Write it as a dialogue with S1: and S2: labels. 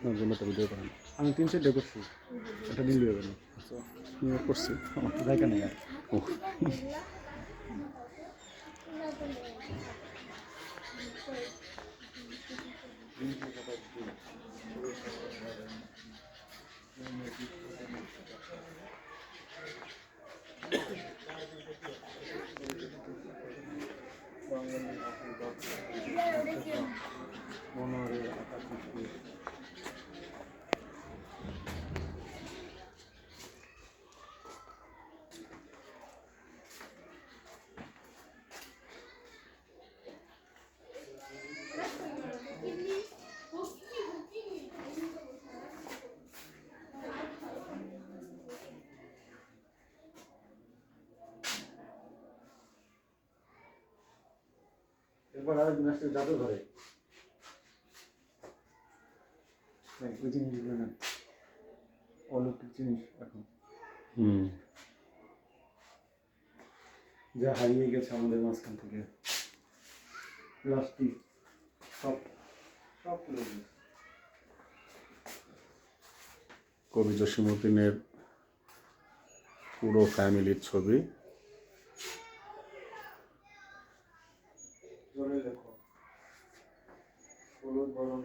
S1: আপনার জন্য তো ভিডিও করেন
S2: আমি তিন চারটে করছি। এটা নিলে হবে না।
S1: আচ্ছা করছি। আমার তো
S2: জায়গা নেই আর।
S1: ও
S2: এরপর আর জিমনাস্টিক যাবে ঘরে। হ্যাঁ, ওই জিনিসগুলো না অলৌকিক জিনিস এখন।
S1: হুম।
S2: যা হারিয়ে গেছে আমাদের মাঝখান থেকে। প্লাস্টিক সব সব তুলে
S1: কবি জসিমুদ্দিনের পুরো ফ্যামিলির ছবি।
S2: জোরে লেখো। হলুদ বরণ